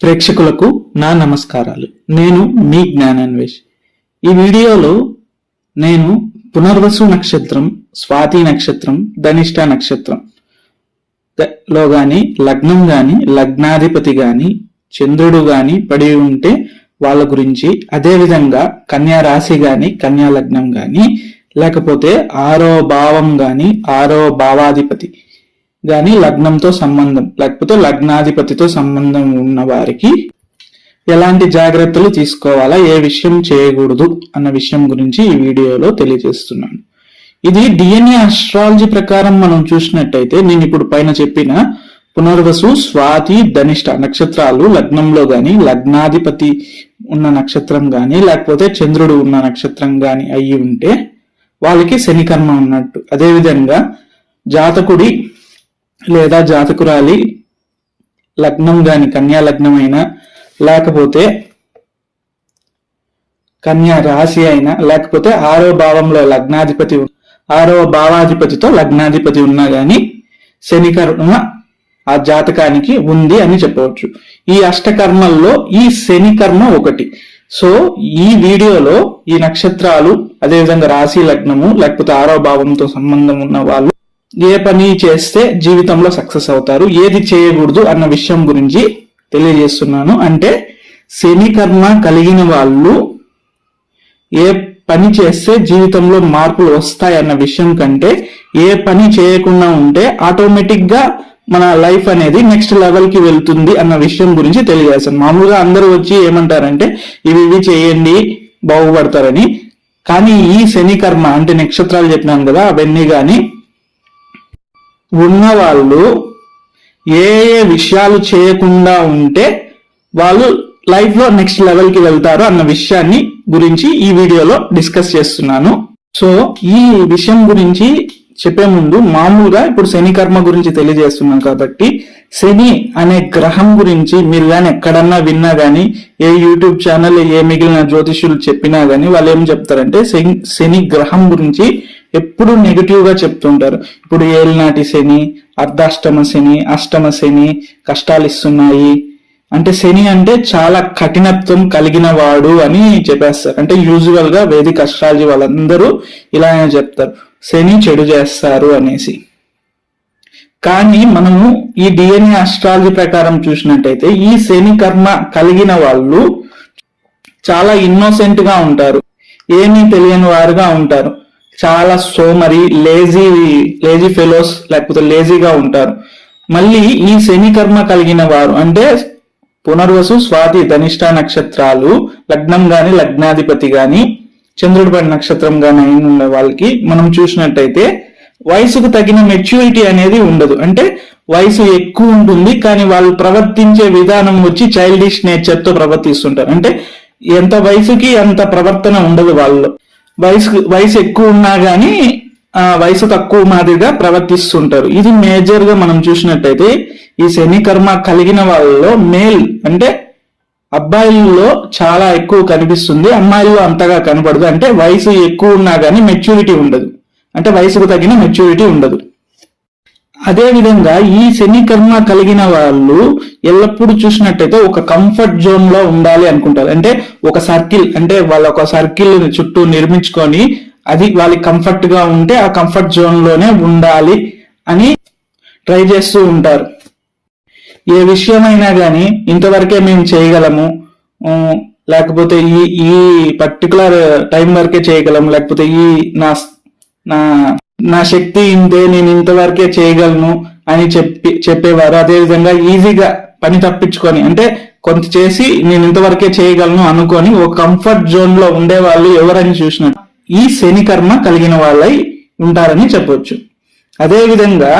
ప్రేక్షకులకు నా నమస్కారాలు. నేను మీ జ్ఞానాన్వేష్. ఈ వీడియోలో నేను పునర్వసు నక్షత్రం స్వాతి నక్షత్రం ధనిష్ట నక్షత్రం లో గాని లగ్నం గాని లగ్నాధిపతి గాని చంద్రుడు గాని పడి ఉంటే వాళ్ళ గురించి అదేవిధంగా కన్యా రాశి గాని కన్యా లగ్నం గాని లేకపోతే ఆరో భావం గాని ఆరో భావాధిపతి గాని లగ్నంతో సంబంధం లేకపోతే లగ్నాధిపతితో సంబంధం ఉన్న వారికి ఎలాంటి జాగ్రత్తలు తీసుకోవాలా ఏ విషయం చేయకూడదు అన్న విషయం గురించి ఈ వీడియోలో తెలియజేస్తున్నాను. ఇది డిఎన్ఏ అస్ట్రాలజీ ప్రకారం మనం చూసినట్టయితే నేను ఇప్పుడు పైన చెప్పిన పునర్వసు స్వాతి ధనిష్ట నక్షత్రాలు లగ్నంలో గాని లగ్నాధిపతి ఉన్న నక్షత్రం గాని లేకపోతే చంద్రుడు ఉన్న నక్షత్రం గాని అయి ఉంటే వాళ్ళకి శనికర్మ ఉన్నట్టు. అదేవిధంగా జాతకుడి లేదా జాతకురాలి లగ్నం గాని కన్యా లగ్నం అయినా లేకపోతే కన్యా రాశి అయినా లేకపోతే ఆరో భావంలో లగ్నాధిపతి ఆరో భావాధిపతితో లగ్నాధిపతి ఉన్నా గాని శనికర్మ ఆ జాతకానికి ఉంది అని చెప్పవచ్చు. ఈ అష్టకర్మల్లో ఈ శనికర్మ ఒకటి. సో ఈ వీడియోలో ఈ నక్షత్రాలు అదేవిధంగా రాశి లగ్నము లేకపోతే ఆరో భావంతో సంబంధం ఉన్న వాళ్ళు ఏ పని చేస్తే జీవితంలో సక్సెస్ అవుతారు ఏది చేయకూడదు అన్న విషయం గురించి తెలియజేస్తున్నాను. అంటే శని కర్మ కలిగిన వాళ్ళు ఏ పని చేస్తే జీవితంలో మార్పులు వస్తాయన్న విషయం కంటే ఏ పని చేయకుండా ఉంటే ఆటోమేటిక్గా మన లైఫ్ అనేది నెక్స్ట్ లెవెల్కి వెళ్తుంది అన్న విషయం గురించి తెలియజేస్తాను. మామూలుగా అందరూ వచ్చి ఏమంటారంటే ఇవి ఇవి చేయండి బాగుపడతారని. కానీ ఈ శని కర్మ అంటే నక్షత్రాలు చెప్పినాను కదా అవన్నీ కానీ ఉన్నవాళ్ళు ఏ ఏ విషయాలు చేయకుండా ఉంటే వాళ్ళు లైఫ్లో నెక్స్ట్ లెవెల్కి వెళ్తారు అన్న విషయాన్ని గురించి ఈ వీడియోలో డిస్కస్ చేస్తున్నాను. సో ఈ విషయం గురించి చెప్పే ముందు మామూలుగా ఇప్పుడు శని కర్మ గురించి తెలియజేస్తున్నాం కాబట్టి శని అనే గ్రహం గురించి మీరు కానీ ఎక్కడన్నా విన్నా కానీ ఏ యూట్యూబ్ ఛానల్ ఏ మిగిలిన జ్యోతిష్యులు చెప్పినా కానీ వాళ్ళు ఏం చెప్తారంటే శని శని గ్రహం గురించి ఎప్పుడు నెగిటివ్గా చెప్తుంటారు. ఇప్పుడు ఏలినాటి శని అర్ధాష్టమ శని అష్టమ శని కష్టాలు ఇస్తున్నాయి. అంటే శని అంటే చాలా కఠినత్వం కలిగిన వాడు అని చెప్పేస్తారు. అంటే యూజువల్గా వేదిక అస్ట్రాలజీ వాళ్ళందరూ ఇలానే చెప్తారు. శని చెడు చేస్తారు అనేసి. కానీ మనము ఈ డిఎన్ఏ అస్ట్రాలజీ ప్రకారం చూసినట్టయితే ఈ శని కర్మ కలిగిన వాళ్ళు చాలా ఇన్నోసెంట్గా ఉంటారు. ఏమీ తెలియని వారుగా ఉంటారు. చాలా సోమరి లేజీ లేజీ ఫెలోస్ లేకపోతే లేజీగా ఉంటారు. మళ్ళీ ఈ శనికర్మ కలిగిన వారు అంటే పునర్వసు స్వాతి ధనిష్ట నక్షత్రాలు లగ్నం గాని లగ్నాధిపతి గాని చంద్రుడి పడి నక్షత్రం గాని అయిన ఉన్న వాళ్ళకి మనం చూసినట్టయితే వయసుకు తగిన మెచ్యూరిటీ అనేది ఉండదు. అంటే వయసు ఎక్కువ ఉంటుంది కానీ వాళ్ళు ప్రవర్తించే విధానం వచ్చి చైల్డిష్ నేచర్తో ప్రవర్తిస్తుంటారు. అంటే ఎంత వయసుకి అంత ప్రవర్తన ఉండదు వాళ్ళు. వయసు వయసు ఎక్కువ ఉన్నా గానీ ఆ వయసు తక్కువ మాదిరిగా ప్రవర్తిస్తుంటారు. ఇది మేజర్గా మనం చూసినట్టయితే ఈ శని కర్మ కలిగిన వాళ్ళలో మేల్ అంటే అబ్బాయిల్లో చాలా ఎక్కువ కనిపిస్తుంది అమ్మాయిల్లో అంతగా కనపడదు అంటే వయసు ఎక్కువ ఉన్నా గానీ మెచ్యూరిటీ ఉండదు. అంటే వయసుకు తగిన మెచ్యూరిటీ ఉండదు. అదేవిధంగా ఈ శని కర్మ కలిగిన వాళ్ళు ఎల్లప్పుడూ చూసినట్టయితే ఒక కంఫర్ట్ జోన్లో ఉండాలి అనుకుంటారు. అంటే ఒక సర్కిల్ అంటే వాళ్ళ ఒక సర్కిల్ చుట్టూ నిర్మించుకొని అది వాళ్ళకి కంఫర్ట్గా ఉంటే ఆ కంఫర్ట్ జోన్లోనే ఉండాలి అని ట్రై చేస్తూ ఉంటారు. ఏ విషయమైనా కానీ ఇంతవరకే మేము చేయగలము. లేకపోతే ఈ ఈ పర్టికులర్ టైం వరకే చేయగలము. లేకపోతే ఈ నా నా నా శక్తి ఇంతే నేను ఇంతవరకే చేయగలను అని చెప్పి చెప్పేవారు. అదేవిధంగా ఈజీగా పని తప్పించుకొని అంటే కొంత చేసి నేను ఇంతవరకే చేయగలను అనుకొని ఒక కంఫర్ట్ జోన్లో ఉండే వాళ్ళు ఎవరని చూసిన ఈ శని కర్మ కలిగిన వాళ్ళై ఉంటారని చెప్పొచ్చు. అదేవిధంగా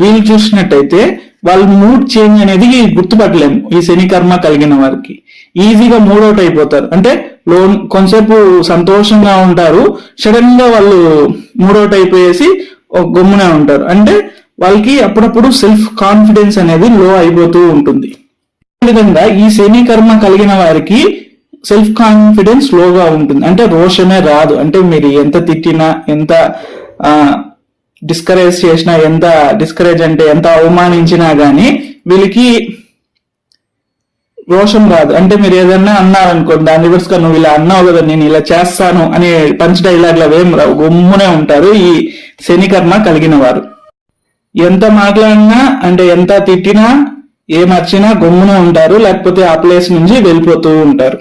వీళ్ళు చూసినట్టయితే వాళ్ళ మూడ్ చేంజ్ అనేది గుర్తుపట్టలేము ఈ శని కర్మ కలిగిన వారికి. ఈజీగా మూడ్ అవుట్ అయిపోతారు. అంటే లోన్ కొంతసేపు సంతోషంగా ఉంటారు. సడన్గా వాళ్ళు మూడ్ అయిపోయేసి ఒక గమ్మునే ఉంటారు. అంటే వాళ్ళకి అప్పుడప్పుడు సెల్ఫ్ కాన్ఫిడెన్స్ అనేది లో అయిపోతూ ఉంటుంది. విధంగా ఈ శని కర్మ కలిగిన వారికి సెల్ఫ్ కాన్ఫిడెన్స్ లోగా ఉంటుంది. అంటే రోషమే రాదు. అంటే మీరు ఎంత తిట్టినా ఎంత డిస్కరేజ్ చేసినా ఎంత డిస్కరేజ్ అంటే ఎంత అవమానించినా గానీ వీళ్ళకి రోషం రాదు. అంటే మీరు ఏదన్నా అన్నారనుకోండి దాని రివర్స్గా నువ్వు ఇలా అన్నావు కదా నేను ఇలా చేస్తాను అనే పంచ్ డైలాగ్లో ఏం రావు. గమ్మునే ఉంటారు ఈ శనికర్మ కలిగిన వారు. ఎంత మాట్లాడినా అంటే ఎంత తిట్టినా ఏమర్చినా గమ్మున ఉంటారు లేకపోతే ఆ ప్లేస్ నుంచి వెళ్ళిపోతూ ఉంటారు.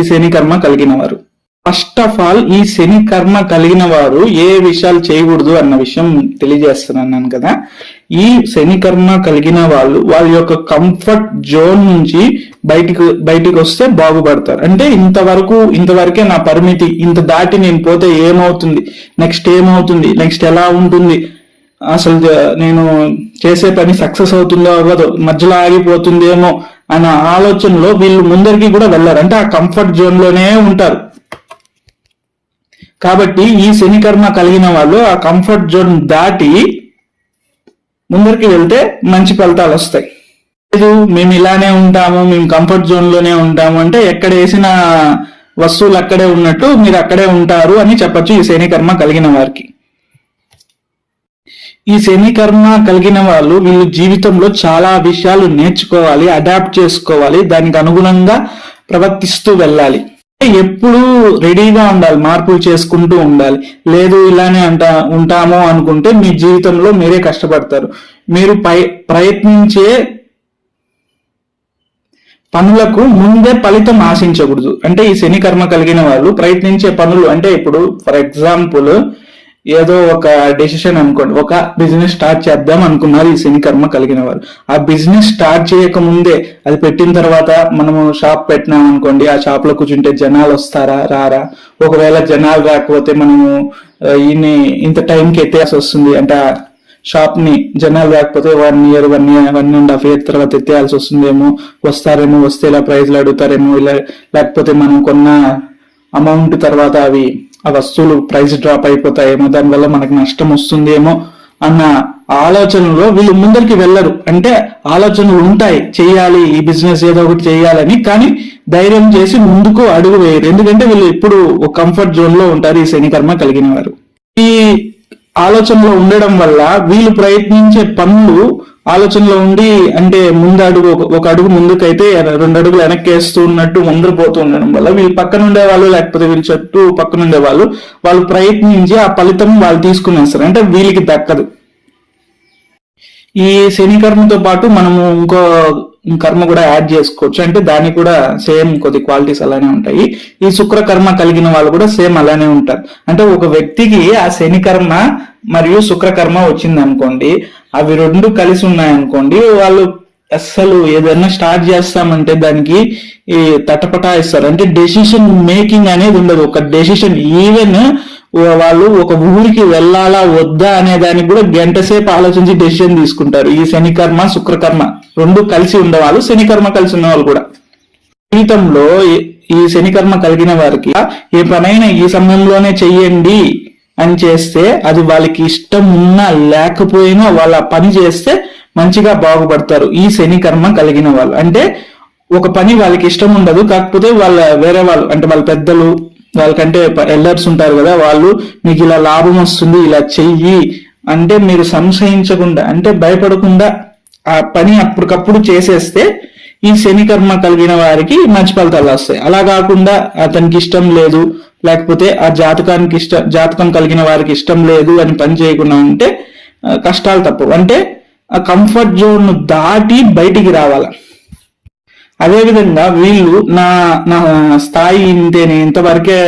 ఈ శనికర్మ కలిగిన వారు. ఫస్ట్ ఆఫ్ ఆల్ ఈ శని కర్మ కలిగిన వారు ఏ విషయాలు చేయకూడదు అన్న విషయం తెలియజేస్తున్నాను కదా. ఈ శనికర్మ కలిగిన వాళ్ళు వాళ్ళ యొక్క కంఫర్ట్ జోన్ నుంచి బయటికి బయటికి వస్తే బాగుపడతారు. అంటే ఇంతవరకు ఇంతవరకే నా పరిమితి ఇంత దాటి నేను పోతే ఏమవుతుంది? నెక్స్ట్ ఏమవుతుంది? నెక్స్ట్ ఎలా ఉంటుంది? అసలు నేను చేసే పని సక్సెస్ అవుతుందో అవ్వదో మధ్యలో ఆగిపోతుందేమో అన్న ఆలోచనలో వీళ్ళు ముందరికి కూడా వెళ్ళారు. అంటే ఆ కంఫర్ట్ జోన్లోనే ఉంటారు. కాబట్టి ఈ శనికర్మ కలిగిన వాళ్ళు ఆ కంఫర్ట్ జోన్ దాటి ముందరికి వెళ్తే మంచి ఫలితాలు వస్తాయి. లేదు మేము ఇలానే ఉంటాము మేము కంఫర్ట్ జోన్లోనే ఉంటాము. అంటే ఎక్కడ వేసిన వస్తువులు అక్కడే ఉన్నట్టు మీరు అక్కడే ఉంటారు అని చెప్పొచ్చు ఈ శని కర్మ కలిగిన వారికి. ఈ శని కర్మ కలిగిన వాళ్ళు వీళ్ళు జీవితంలో చాలా విషయాలు నేర్చుకోవాలి అడాప్ట్ చేసుకోవాలి. దానికి అనుగుణంగా ప్రవర్తిస్తూ వెళ్ళాలి. ఎప్పుడూ రెడీగా ఉండాలి మార్పులు చేసుకుంటూ ఉండాలి. లేదు ఇలానే అంట ఉంటామో అనుకుంటే మీ జీవితంలో మీరే కష్టపడతారు. మీరు పై ప్రయత్నించే పనులకు ముందే ఫలితం ఆశించకూడదు. అంటే ఈ శని కర్మ కలిగిన వాళ్ళు ప్రయత్నించే పనులు అంటే ఇప్పుడు ఫర్ ఎగ్జాంపుల్ ఏదో ఒక డెసిషన్ అనుకోండి. ఒక బిజినెస్ స్టార్ట్ చేద్దాం అనుకున్నారు ఈ శని కర్మ కలిగిన వారు ఆ బిజినెస్ స్టార్ట్ చేయక ముందే అది పెట్టిన తర్వాత మనము షాప్ పెట్టినాం అనుకోండి ఆ షాప్లో కూర్చుంటే జనాలు వస్తారా రారా? ఒకవేళ జనాలు రాకపోతే మనము ఈయన్ని ఇంత టైంకి ఎత్తేయాల్సి వస్తుంది. అంటే ఆ షాప్ని జనాలు రాకపోతే one year one year one and half year తర్వాత ఎత్తేయాల్సి వస్తుందేమో వస్తారేమో వస్తే ఇలా ప్రైజ్లు అడుగుతారేమో ఇలా లేకపోతే మనం కొన్న అమౌంట్ తర్వాత అవి ఆ వస్తువులు ప్రైస్ డ్రాప్ అయిపోతాయేమో దానివల్ల మనకు నష్టం వస్తుందేమో అన్న ఆలోచనలో వీళ్ళు ముందరికి వెళ్ళరు. అంటే ఆలోచనలు ఉంటాయి చేయాలి ఈ బిజినెస్ ఏదో ఒకటి చేయాలని కానీ ధైర్యం చేసి ముందుకు అడుగు వేయరు. ఎందుకంటే వీళ్ళు ఎప్పుడు ఒక కంఫర్ట్ జోన్లో ఉంటారు ఈ శనికర్మ కలిగిన వారు. ఈ ఆలోచనలో ఉండడం వల్ల వీళ్ళు ప్రయత్నించే పనులు ఆలోచనలో ఉండి అంటే ముందు అడుగు ఒక- అడుగు ముందుకైతే రెండు అడుగులు వెనక్కి వేస్తూ ఉన్నట్టు ముందరు పోతూ ఉండడం వల్ల వీళ్ళు పక్కన ఉండేవాళ్ళు లేకపోతే వీళ్ళు చుట్టూ పక్కన ఉండేవాళ్ళు వాళ్ళు వాళ్ళు ప్రయత్నించి ఆ ఫలితం వాళ్ళు తీసుకునేస్తారు అంటే వీళ్ళకి దక్కదు. ఈ శని పాటు మనము ఇంకో కర్మ కూడా యాడ్ చేసుకోవచ్చు. అంటే దానికి కూడా సేమ్ కొద్ది క్వాలిటీస్ అలానే ఉంటాయి. ఈ శుక్ర కర్మ కలిగిన వాళ్ళు కూడా సేమ్ అలానే ఉంటారు. అంటే ఒక వ్యక్తికి ఆ శని కర్మ మరియు శుక్ర కర్మ వచ్చింది అనుకోండి అవి రెండు కలిసి ఉన్నాయనుకోండి వాళ్ళు అస్సలు ఏదైనా స్టార్ట్ చేస్తామంటే దానికి ఈ తటపటాయిస్తారు. అంటే డెసిషన్ మేకింగ్ అనేది ఉండదు. ఒక డెసిషన్ ఈవెన్ వాళ్ళు ఒక ఊరికి వెళ్ళాలా వద్దా అనే దానికి కూడా గంట సేపు ఆలోచించి డెసిషన్ తీసుకుంటారు. ఈ శనికర్మ శుక్రకర్మ రెండు కలిసి ఉండేవాళ్ళు శనికర్మ కలిసి ఉన్నవాళ్ళు కూడా. జీవితంలో ఈ- శనికర్మ కలిగిన వారికి ఏ పనైనా ఈ సమయంలోనే చెయ్యండి అని చేస్తే అది వాళ్ళకి ఇష్టం ఉన్నా లేకపోయినా వాళ్ళ పని చేస్తే మంచిగా బాగుపడతారు ఈ శనికర్మ కలిగిన వాళ్ళు. అంటే ఒక పని వాళ్ళకి ఇష్టం ఉండదు కాకపోతే వాళ్ళ వేరే వాళ్ళు అంటే వాళ్ళ పెద్దలు వాళ్ళకంటే ఎల్లర్స్ ఉంటారు కదా వాళ్ళు మీకు ఇలా లాభం వస్తుంది ఇలా చెయ్యి అంటే మీరు సంశయించకుండా అంటే భయపడకుండా ఆ పని అప్పటికప్పుడు చేసేస్తే ఈ శనికర్మ కలిగిన వారికి మంచి ఫలితాలు వస్తాయి. అలా కాకుండా అతనికి ఇష్టం లేదు లేకపోతే ఆ జాతకానికి ఇష్ట జాతకం కలిగిన వారికి ఇష్టం లేదు అని పని చేయకుండా ఉంటే కష్టాలు తప్పవు. అంటే ఆ కంఫర్ట్ జోన్ దాటి బయటికి రావాలి. అదే విధంగా వీళ్ళు నా నా స్థాయి ఇంతే నేను ఇంతవరకే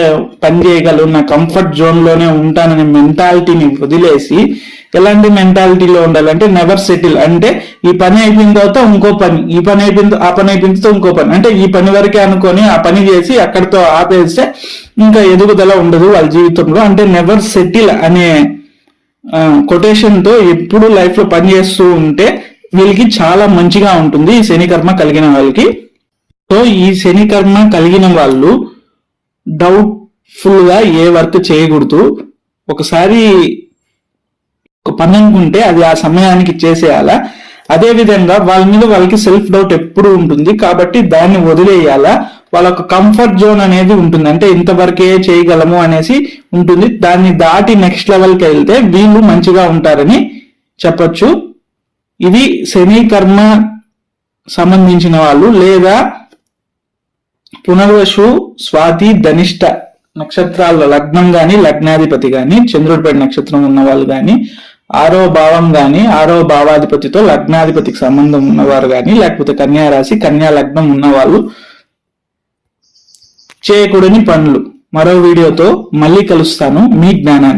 పని చేయగలను నా కంఫర్ట్ జోన్లోనే ఉంటాననే మెంటాలిటీని వదిలేసి ఎలాంటి మెంటాలిటీలో ఉండాలంటే నెవర్ సెటిల్ అంటే ఈ పని అయిపోయిన తర్వాత ఇంకో పని ఈ పని అయిపోయిన ఆ పని అయిపోయిన తర్వాత ఇంకో పని. అంటే ఈ పని వరకే అనుకొని ఆ పని చేసి అక్కడితో ఆపేస్తే ఇంకా ఎదుగుదల ఉండదు వాళ్ళ జీవితంలో. అంటే నెవర్ సెటిల్ అనే కొటేషన్తో ఎప్పుడు లైఫ్లో పని చేస్తూ ఉంటే వీళ్ళకి చాలా మంచిగా ఉంటుంది ఈ శనికర్మ కలిగిన వాళ్ళకి. సో ఈ శనికర్మ కలిగిన వాళ్ళు డౌట్ఫుల్గా ఏ వర్క్ చేయకూడదు. ఒకసారి ఒక పని అనుకుంటే అది ఆ సమయానికి చేసేయాలా? అదే విధంగా వాళ్ళ మీద వాళ్ళకి సెల్ఫ్ డౌట్ ఎప్పుడు ఉంటుంది కాబట్టి దాన్ని వదిలేయాలా? వాళ్ళ ఒక కంఫర్ట్ జోన్ అనేది ఉంటుంది అంటే ఇంతవరకే చేయగలము అనేసి ఉంటుంది. దాన్ని దాటి నెక్స్ట్ లెవెల్కి వెళ్తే వీళ్ళు మంచిగా ఉంటారని చెప్పొచ్చు. ఇది శని కర్మ సంబంధించిన వాళ్ళు లేదా పునర్వసు స్వాతి ధనిష్ట నక్షత్రాల లగ్నం గాని లగ్నాధిపతి గాని చంద్రుడిపేట నక్షత్రం ఉన్న వాళ్ళు గాని ఆరో భావం గాని ఆరో భావాధిపతితో లగ్నాధిపతికి సంబంధం ఉన్నవారు గాని లేకపోతే కన్యా రాశి కన్యా లగ్నం ఉన్నవాళ్ళు చేయకూడని పనులు. మరో వీడియోతో మళ్ళీ కలుస్తాను. మీ జ్ఞానాన్ని.